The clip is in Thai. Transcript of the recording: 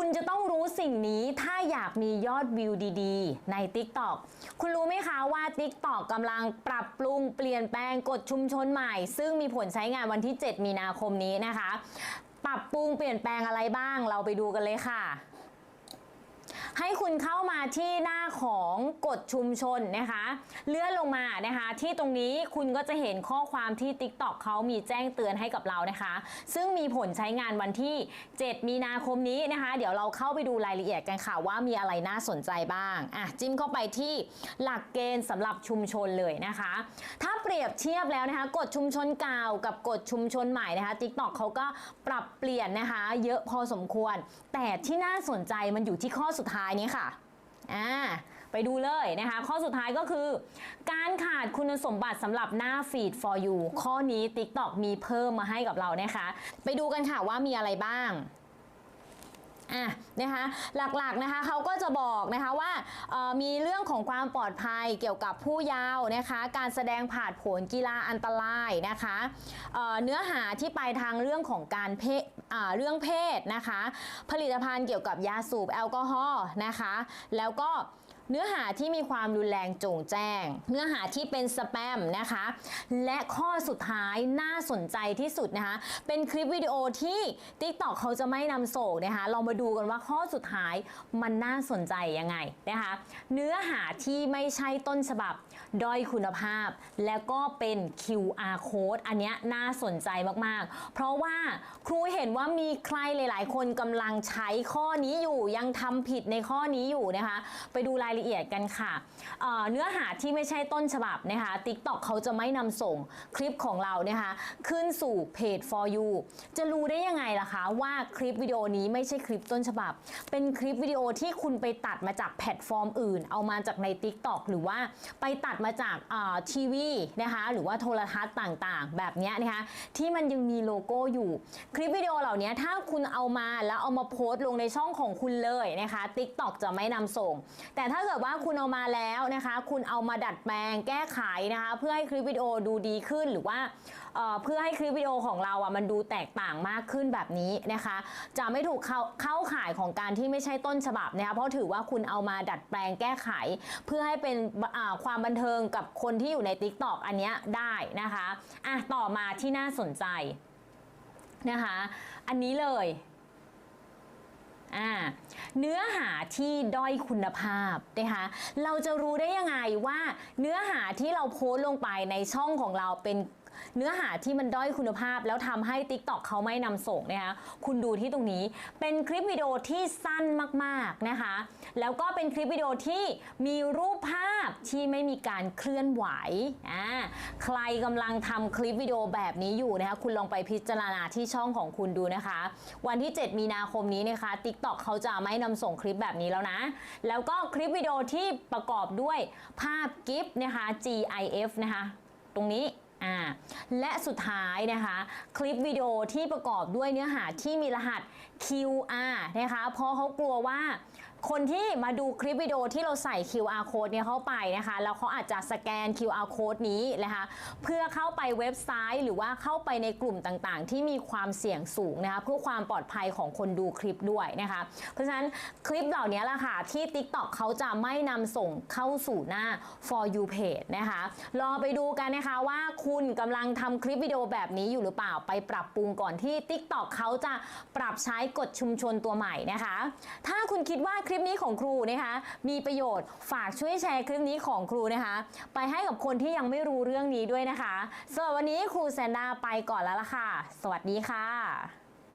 คุณจะต้องรู้สิ่งนี้ถ้าอยากมียอดวิวดีๆ ใน TikTok คุณรู้ไหมคะว่า TikTok กำลังปรับปรุงเปลี่ยนแปลงกฎชุมชนใหม่ ซึ่งมีผลใช้งานวันที่ 7 มีนาคมนี้นะคะ ปรับปรุงเปลี่ยนแปลงอะไรบ้างเราไปดูกันเลยค่ะ ให้คุณเข้ามาที่หน้าของกฎชุมชนนะคะ เลื่อนลงมานะคะ ที่ตรงนี้คุณก็จะเห็นข้อความที่ TikTok เขามีแจ้งเตือนให้กับเรานะคะ ซึ่งมีผลใช้งานวันที่ 7 มีนาคมนี้นะคะ เดี๋ยวเราเข้าไปดูรายละเอียดกันค่ะว่ามีอะไรน่าสนใจบ้างอะจิ้มเข้าไปที่หลักเกณฑ์สำหรับชุมชนเลยนะคะ ถ้าเปรียบเทียบแล้วนะคะกฎชุมชนเก่ากับกฎชุมชนใหม่นะคะ TikTok เขาก็ปรับเปลี่ยนนะคะ เยอะพอสมควร แต่ที่น่าสนใจมันอยู่ที่ข้อสุดท้ายนี้ค่ะอ่าไปดูเลยนะคะ ข้อสุดท้ายก็คือ การขาดคุณสมบัติสำหรับหน้า feed for you ข้อนี้ TikTok มีเพิ่มมาให้กับเรานะคะ ไปดูกันค่ะว่ามีอะไรบ้าง อะนะคะหลักๆนะคะเขาก็จะบอกนะคะว่ามีเรื่องของความปลอดภัยเกี่ยวกับผู้เยาว์นะคะการแสดงผ่านผลกีฬาอันตรายนะคะเเนื้อหาที่ไปทางเรื่องของการเพศเรื่องเพศนะคะ ผลิตภัณฑ์เกี่ยวกับยาสูบแอลกอฮอล์นะคะ แล้วก็ เนื้อหาที่มีความรุนแรงโจงแจ้ง เนื้อหาที่เป็นสแปมนะคะ และข้อสุดท้ายน่าสนใจที่สุดนะคะ เป็นคลิปวิดีโอที่ TikTok เขาจะไม่นำส่งนะคะ เรามาดูกันว่าข้อสุดท้ายมันน่าสนใจยังไงนะคะ เนื้อหาที่ไม่ใช่ต้นฉบับด้อยคุณภาพ แล้วก็เป็น QR code อันนี้น่าสนใจมากๆ เพราะว่าครูเห็นว่ามีใครหลาย ๆ คนกำลังใช้ข้อนี้อยู่ยังทำผิดในข้อนี้อยู่นะคะ ไปดูรายละเอียดกันค่ะเเนื้อหาที่ไม่ใช่ต้นฉบับนะคะ TikTok เขาจะไม่นำส่งคลิปของเรานะคะ ขึ้นสู่เพจ for you จะรู้ได้ยังไงล่ะคะ ว่าคลิปวิดีโอนี้ไม่ใช่คลิปต้นฉบับ เป็นคลิปวิดีโอที่คุณไปตัดมาจากแพลตฟอร์มอื่น เอามาจากใน TikTok หรือว่าไปตัดมาจากทีวีนะคะหรือว่าโทรทัศน์ต่างๆ แบบนี้นะคะที่มันยังมีโลโก้อยู่ คลิปวิดีโอเหล่านี้ถ้าคุณเอามาแล้วเอามาโพสต์ลงในช่องของคุณเลยนะคะ TikTok จะไม่นำส่ง แต่ถ้าเกิดว่าคุณเอามาแล้วนะคะ คุณเอามาดัดแปลงแก้ไขนะคะ เพื่อให้คลิปวิดีโอดูดีขึ้นหรือว่าเอ่อเพื่อให้คลิปวิดีโอของเราอะมันดูแตกต่างมากขึ้นแบบนี้นะคะ จะไม่ถูกเข้าเข้าข่ายของการที่ไม่ใช่ต้นฉบับนะคะเพราะถือว่าคุณเอามาดัดแปลงแก้ไข เพื่อให้เป็นความบันเทิงกับคนที่อยู่ใน TikTok อันเนี้ยได้นะคะอะต่อมาที่น่าสนใจนะคะ อันนี้เลยอ่า เนื้อหาที่ด้อยคุณภาพนะคะเราจะรู้ได้ยังไงว่าเนื้อหาที่เราโพสต์ลงไปในช่องของเราเป็น เนื้อหาที่มันด้อยคุณภาพ แล้วทำให้ TikTok เขาไม่นำส่งนะคะคุณดูที่ตรงนี้เป็นคลิปวิดีโอที่สั้นมากๆนะคะ แล้วก็เป็นคลิปวิดีโอที่มีรูปภาพที่ไม่มีการเคลื่อนไหวอ่าใครกำลังทำคลิปวิดีโอแบบนี้อยู่นะคะคุณลองไปพิจารณาที่ช่องของคุณดูนะคะ วันที่ 7 มีนาคมนี้นะคะ TikTok เขาจะไม่นำส่งคลิปแบบนี้แล้วนะ แล้วก็คลิปวิดีโอที่ประกอบด้วยภาพกิฟต์นะคะ GIF นะคะ ตรงนี้ อ่าและสุดท้ายนะคะ คลิปวิดีโอที่ประกอบด้วยเนื้อหาที่มีรหัส QR นะคะ เพราะเขากลัวว่า คนที่มาดูคลิปวิดีโอที่เราใส่ QR code เนี่ยเข้าไปนะคะ แล้วเขาอาจจะสแกน QR code นี้นะคะ เพื่อเข้าไปเว็บไซต์ หรือว่าเข้าไปในกลุ่มต่างๆ ที่มีความเสี่ยงสูงนะคะ เพื่อความปลอดภัยของคนดูคลิปด้วยนะคะ เพราะฉะนั้นคลิปเหล่านี้แหละค่ะ ที่ TikTok เขาจะไม่นำส่งเข้าสู่หน้า for you page นะคะ รอไปดูกันนะคะว่าคุณกำลังทำคลิปวิดีโอแบบนี้อยู่หรือเปล่าไปปรับปรุงก่อนที่ TikTok เขาจะปรับใช้กฎชุมชนตัวใหม่นะคะ ถ้าคุณคิดว่าคลิปนี้ของครูนะคะ มีประโยชน์ฝากช่วยแชร์คลิปนี้ของครูนะคะ ไปให้กับคนที่ยังไม่รู้เรื่องนี้ด้วยนะคะสำหรับวันนี้ครูแซนด้าไปก่อนแล้วล่ะค่ะ สวัสดีค่ะ